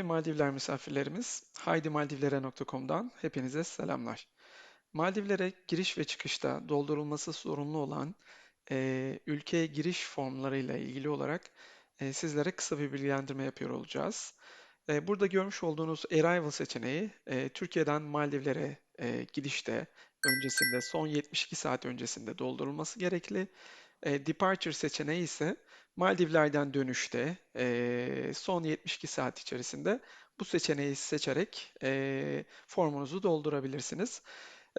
Değerli Maldivler misafirlerimiz, haydimaldivlere.com'dan hepinize selamlar. Maldivlere giriş ve çıkışta doldurulması sorunlu olan e, ülkeye giriş formlarıyla ilgili olarak e, sizlere kısa bir bilgilendirme yapıyor olacağız. E, burada görmüş olduğunuz Arrival seçeneği e, Türkiye'den Maldivlere e, gidişte öncesinde son 72 saat öncesinde doldurulması gerekli. E, departure seçeneği ise Maldivler'den dönüşte e, son 72 saat içerisinde bu seçeneği seçerek e, formunuzu doldurabilirsiniz.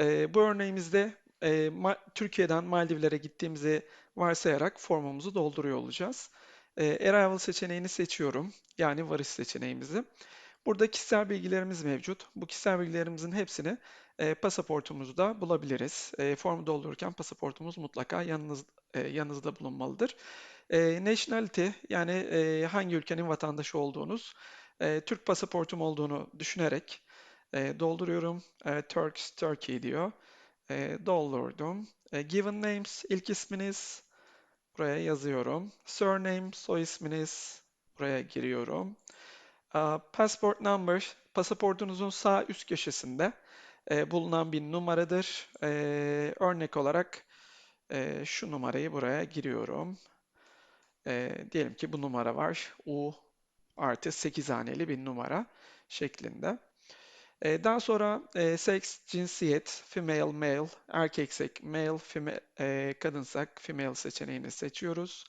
E, bu örneğimizde e, Ma Türkiye'den Maldivlere gittiğimizi varsayarak formumuzu dolduruyor olacağız. E, Arrival seçeneğini seçiyorum. Yani varış seçeneğimizi. Burada kişisel bilgilerimiz mevcut. Bu kişisel bilgilerimizin hepsini e, pasaportumuzda bulabiliriz. E, formu doldururken pasaportumuz mutlaka yanınız, e, yanınızda bulunmalıdır. E, nationality yani e, hangi ülkenin vatandaşı olduğunuz e, Türk pasaportum olduğunu düşünerek e, dolduruyorum. E, Turks, Turkey diyor. E, doldurdum. E, given names ilk isminiz buraya yazıyorum. Surname soy isminiz buraya giriyorum. Uh, passport number pasaportunuzun sağ üst köşesinde e, bulunan bir numaradır. E, örnek olarak e, şu numarayı buraya giriyorum. Diyelim ki bu numara var. U artı 8 haneli bir numara şeklinde. Daha sonra sex, cinsiyet, female, male, erkeksek male, feme, e, kadınsak female seçeneğini seçiyoruz.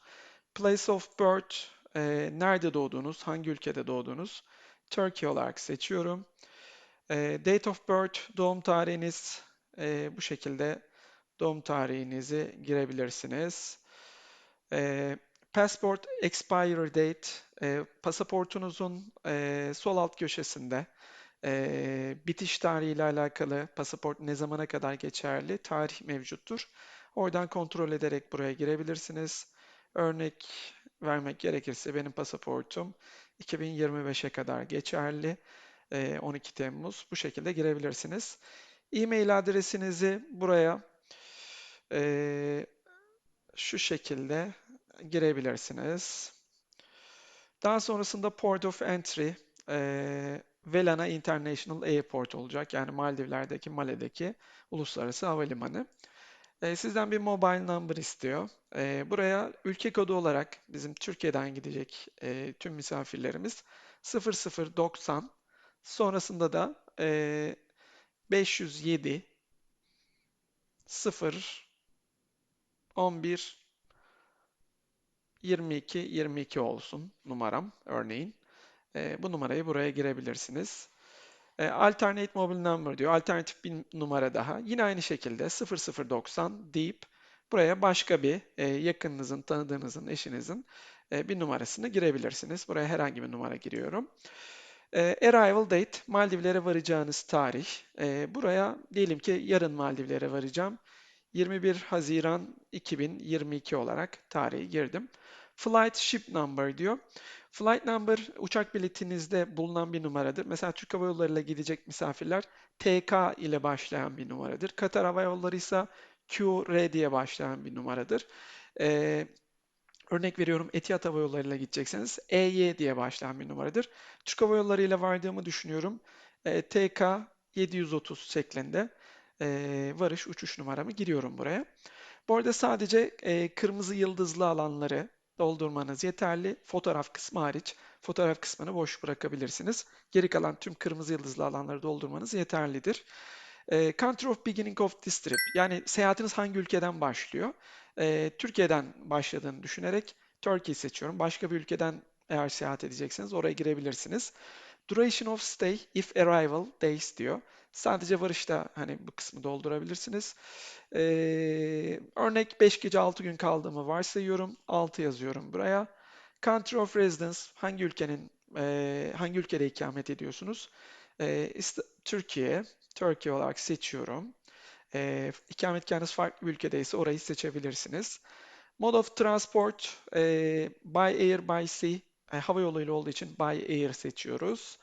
Place of birth, e, nerede doğduğunuz, hangi ülkede doğduğunuz, Turkey olarak seçiyorum. E, date of birth, doğum tarihiniz, e, bu şekilde doğum tarihinizi girebilirsiniz. E, passport expiry date, e, pasaportunuzun e, sol alt köşesinde e, bitiş tarihi ile alakalı pasaport ne zamana kadar geçerli tarih mevcuttur. Oradan kontrol ederek buraya girebilirsiniz. Örnek vermek gerekirse benim pasaportum 2025'e kadar geçerli. 12 Temmuz bu şekilde girebilirsiniz. E-mail adresinizi buraya e, şu şekilde girebilirsiniz. Daha sonrasında Port of Entry e, Velana International Airport olacak. Yani Maldivler'deki Male'deki uluslararası havalimanı. E, sizden bir mobile number istiyor. E, buraya ülke kodu olarak bizim Türkiye'den gidecek e, tüm misafirlerimiz 0090 sonrasında da e, 507 0 11 22 22 olsun numaram örneğin. E, bu numarayı buraya girebilirsiniz. E, alternate mobile number diyor. Alternatif bir numara daha. Yine aynı şekilde 0090 deyip buraya başka bir e, yakınınızın, tanıdığınızın, eşinizin e, bir numarasını girebilirsiniz. Buraya herhangi bir numara giriyorum. E, arrival date, Maldivlere varacağınız tarih. Buraya diyelim ki yarın Maldivlere varacağım. 21 Haziran 2022 olarak tarihi girdim. Flight ship number diyor. Flight number uçak biletinizde bulunan bir numaradır. Mesela Türk Hava Yolları ile gidecek misafirler TK ile başlayan bir numaradır. Katar Hava Yolları ise QR diye başlayan bir numaradır. Ee, örnek veriyorum Etihad Hava Yolları ile gidecekseniz EY diye başlayan bir numaradır. Türk Hava Yolları ile vardığımı düşünüyorum. Ee, TK 730 şeklinde e, varış uçuş numaramı giriyorum buraya. Bu arada sadece e, kırmızı yıldızlı alanları doldurmanız yeterli. Fotoğraf kısmı hariç fotoğraf kısmını boş bırakabilirsiniz. Geri kalan tüm kırmızı yıldızlı alanları doldurmanız yeterlidir. E, country of beginning of this trip yani seyahatiniz hangi ülkeden başlıyor? E, Türkiye'den başladığını düşünerek Turkey seçiyorum. Başka bir ülkeden eğer seyahat edecekseniz oraya girebilirsiniz. Duration of stay if arrival days diyor. Sadece varışta hani bu kısmı doldurabilirsiniz. Ee, örnek 5 gece 6 gün kaldığımı varsayıyorum. 6 yazıyorum buraya. Country of residence hangi ülkenin e, hangi ülkede ikamet ediyorsunuz? E, Türkiye, Türkiye olarak seçiyorum. E, ikametgahınız farklı ülkedeyse orayı seçebilirsiniz. Mode of transport, e, by air, by sea, e, hava yoluyla olduğu için by air seçiyoruz.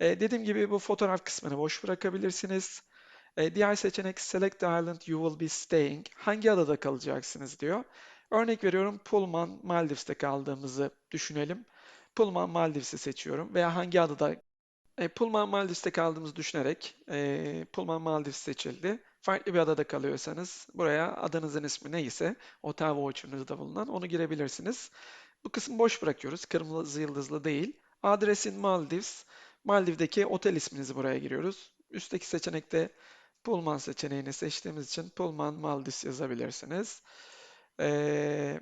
E, dediğim gibi bu fotoğraf kısmını boş bırakabilirsiniz. E, diğer seçenek Select the island you will be staying. Hangi adada kalacaksınız diyor. Örnek veriyorum Pullman, Maldives'te kaldığımızı düşünelim. Pullman Maldivs'i seçiyorum veya hangi adada e, Pullman Maldivs'te kaldığımızı düşünerek e, Pullman Maldives seçildi. Farklı bir adada kalıyorsanız buraya adanızın ismi neyse otel voucher'ınızda bulunan onu girebilirsiniz. Bu kısmı boş bırakıyoruz. Kırmızı yıldızlı değil. Adresin Maldives. Maldiv'deki otel isminizi buraya giriyoruz. Üstteki seçenekte Pullman seçeneğini seçtiğimiz için Pullman Maldives yazabilirsiniz. Ee,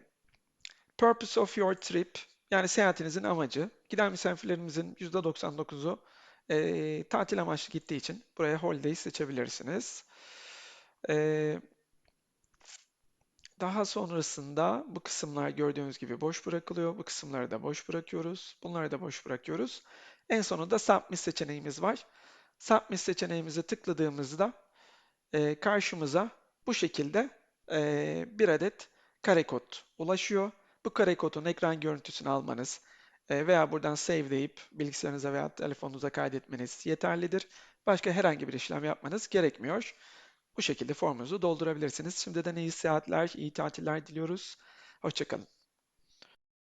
purpose of your trip yani seyahatinizin amacı. Giden misafirlerimizin %99'u e, tatil amaçlı gittiği için buraya holiday seçebilirsiniz. Ee, daha sonrasında bu kısımlar gördüğünüz gibi boş bırakılıyor. Bu kısımları da boş bırakıyoruz. Bunları da boş bırakıyoruz. En sonunda Submit seçeneğimiz var. Submit seçeneğimizi tıkladığımızda e, karşımıza bu şekilde e, bir adet kare kod ulaşıyor. Bu kare kodun ekran görüntüsünü almanız e, veya buradan save deyip bilgisayarınıza veya telefonunuza kaydetmeniz yeterlidir. Başka herhangi bir işlem yapmanız gerekmiyor. Bu şekilde formunuzu doldurabilirsiniz. Şimdiden iyi seyahatler, iyi tatiller diliyoruz. Hoşçakalın.